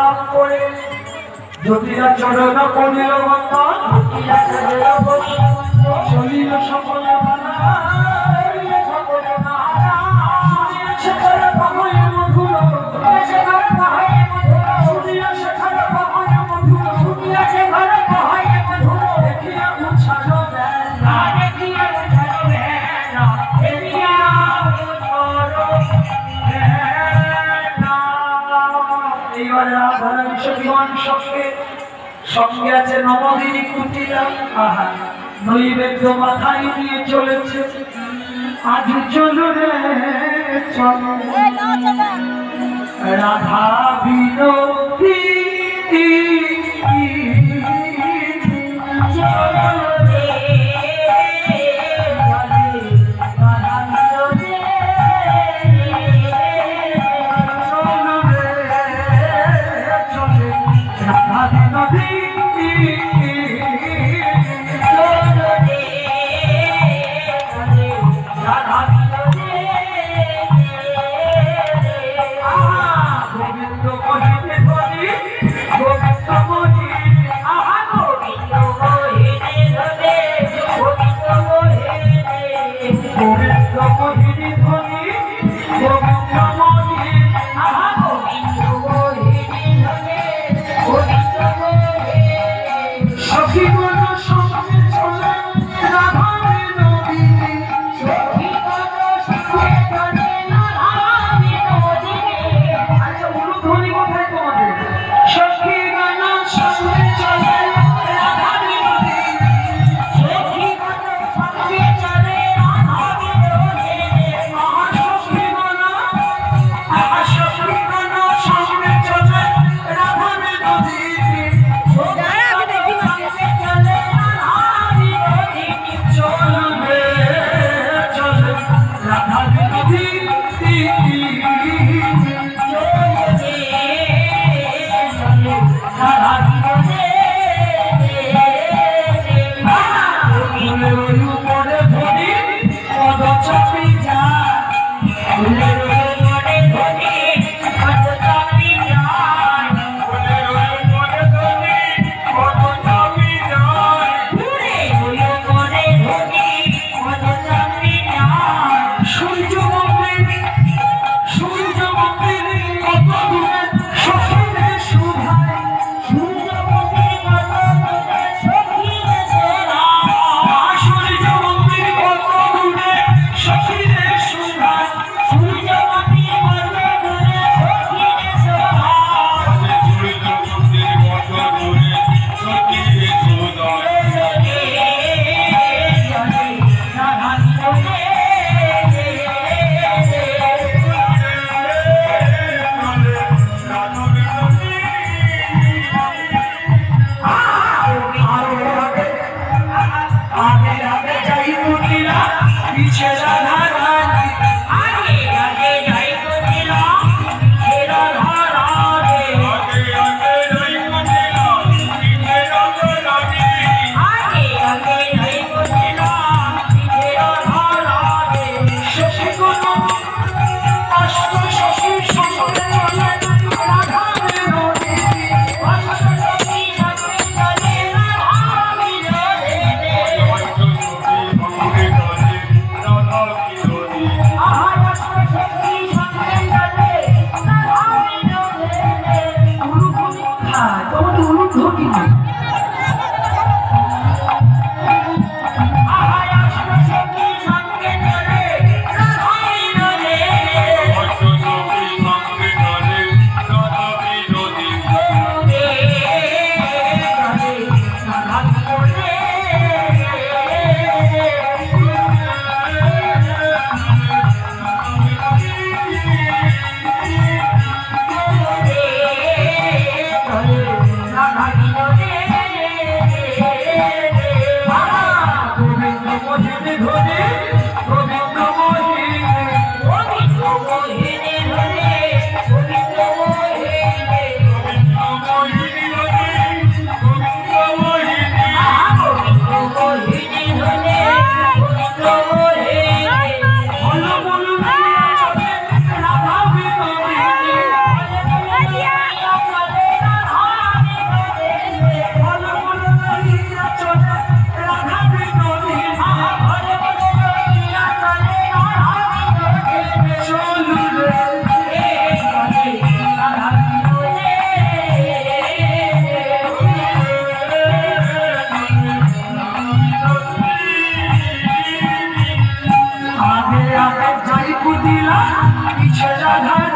প্রণাম করে। যদিরা চরণ করিল বন্ধ চলিল সকল সঙ্গে আছে নবদিনী কুটিরা আহা নৈবেদ্য মাথায় নিয়ে চলেছে। আজ চলো রে চলো। রাধা বিনতি Amen. Let's go. কুটিলা পিছে রাধা